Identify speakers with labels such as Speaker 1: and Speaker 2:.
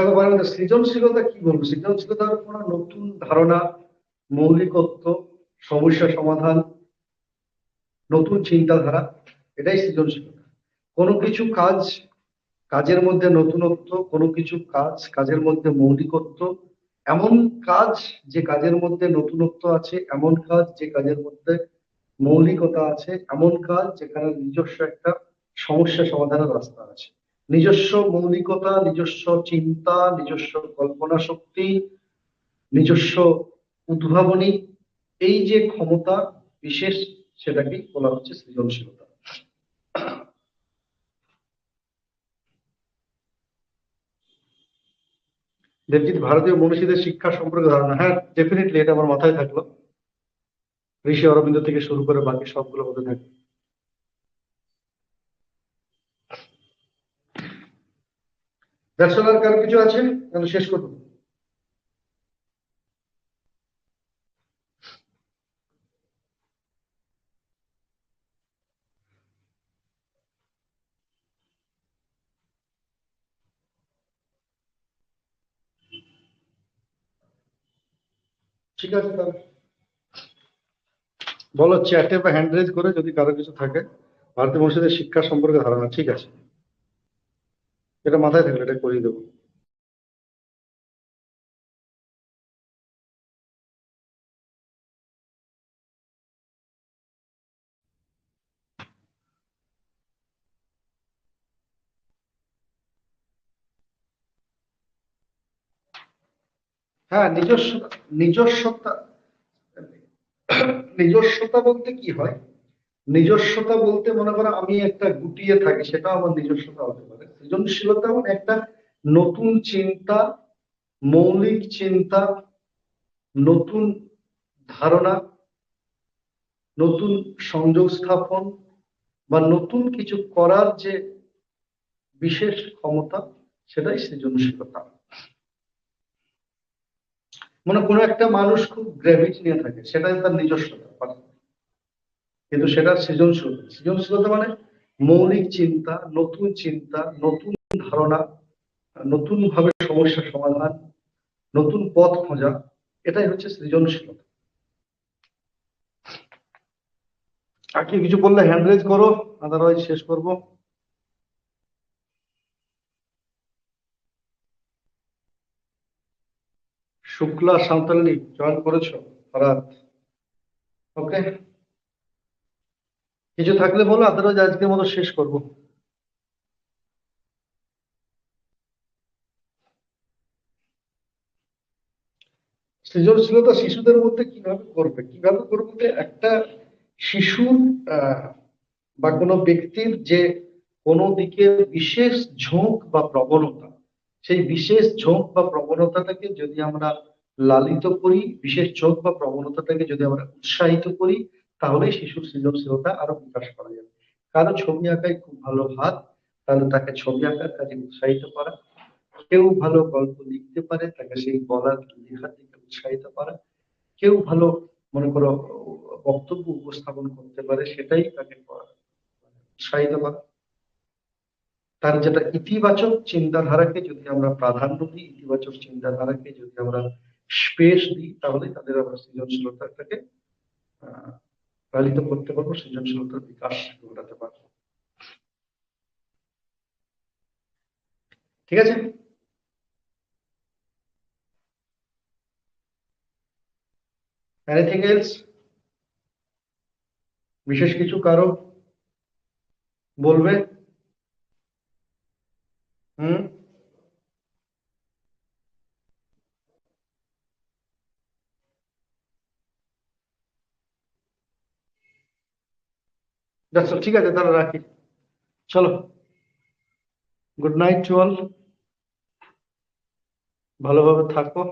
Speaker 1: দেখো মানে সৃজনশীলতা কি বলব? সৃজনশীলতার কোনো নতুন ধারণা, মৌলিকত্ব, সমস্যা সমাধান, নতুন চিন্তাধারা, এটাই সৃজনশীলতা। কোনো কিছু কাজ, কাজের মধ্যে নতুনত্ব, কোনো কিছু কাজ, কাজের মধ্যে মৌলিকত্ব, এমন কাজ যে কাজের মধ্যে নতুনত্ব আছে, এমন কাজ যে কাজের মধ্যে মৌলিকতা আছে, এমন কাজ যেখানে নিজস্ব একটা সমস্যা সমাধানের রাস্তা আছে। নিজস্ব মৌলিকতা, নিজস্ব চিন্তা, নিজস্ব কল্পনা শক্তি, নিজস্ব উদ্ভাবনী, এই যে ক্ষমতা বিশেষ, সেটাকে বলা হচ্ছে সৃজনশীলতা। দেবজিৎ, ভারতীয় মনীষীদের শিক্ষা সম্পর্কে ধারণা? হ্যাঁ ডেফিনেটলি এটা আমার মাথায় থাকল। ঋষি অরবিন্দ থেকে শুরু করে বাকি সবগুলো হতে থাকে ব্যাচেলার কার কিছু আছে? তাহলে শেষ করব। ঠিক আছে, তাহলে। বলো চ্যাটে বা হ্যান্ড রেজ করে যদি কারও কিছু থাকে ভারতীয় মনীষীদের শিক্ষা সম্পর্কে ধারণা, ঠিক আছে। এটা মাথায় থাকলে এটা করিয়ে দেবো। হ্যাঁ নিজস্ব নিজস্বতা নিজস্বতা বলতে কি হয়? নিজস্বতা বলতে মনে করো আমি একটা গুটিয়ে থাকি সেটা আমার নিজস্বতা হতে পারে। সৃজনশীলতা মানে একটা নতুন চিন্তা, মৌলিক চিন্তা, নতুন ধারণা, নতুন সংযোগ স্থাপন বা নতুন কিছু করার যে বিশেষ ক্ষমতা, সেটাই সৃজনশীলতা। মানে কোনো একটা মানুষ খুব গ্র্যাভিটি নিয়ে থাকে, সেটাই তার নিজস্বতা। কিন্তু সেটা সৃজনশীল। সৃজনশীলতা মানে মৌলিক চিন্তা, নতুন চিন্তা, নতুন ধারণা নতুন ভাবে সমস্যা সমাধান, নতুন পথ খোঁজা, এটাই হচ্ছে সৃজনশীলতা। আর কি কিছু বললে হ্যান্ড রেজ করো আদারওয়াইজ শেষ করব। শুক্লা সাঁওতালি জয়েন করেছ রাত ওকে কিছু থাকলে বলো আদারওয়াইজ আজকের মতো শেষ করব। সৃজনশীলতা শিশুদের মধ্যে কীভাবে করবে? কীভাবে করবে একটা শিশুর বা কোনো ব্যক্তির যে কোনো দিকে বিশেষ ঝোঁক বা প্রবণতা, সেই বিশেষ ঝোঁক বা প্রবণতাটাকে যদি আমরা লালিত করি, বিশেষ ঝোঁক বা প্রবণতাটাকে যদি আমরা উৎসাহিত করি তাহলে শিশুর সৃজনশীলতা আরও বিকাশ করা যাবে। কারও ছবি আঁকায় খুব ভালো হাত, তাহলে তাকে ছবি আঁকার কাজে উৎসাহিত করা। কেউ ভালো গল্প লিখতে পারে, তাকে সেই বলার লেখার দিকে উৎসাহিত করা। কেউ ভালো, মনে করো, বক্তব্য উপস্থাপন করতে পারে, সেটাই তাকে উৎসাহিত করা। তার যেটা ইতিবাচক চিন্তাধারাকে যদি আমরা প্রাধান্য দিই, ইতিবাচক চিন্তাধারাকে যদি আমরা স্পেস দিই, তাহলে তাদের আমরা সৃজনশীলতাটাকে লালিত করতে পারব সৃজনশীলতার বিকাশ ঘটাতে পারব। ঠিক আছে? বিশেষ কিছু কারও বলবে? হুম? ঠিক আছে তাহলে রাখি। চলো। গুড নাইট টু অল ভালোভাবে থাকো।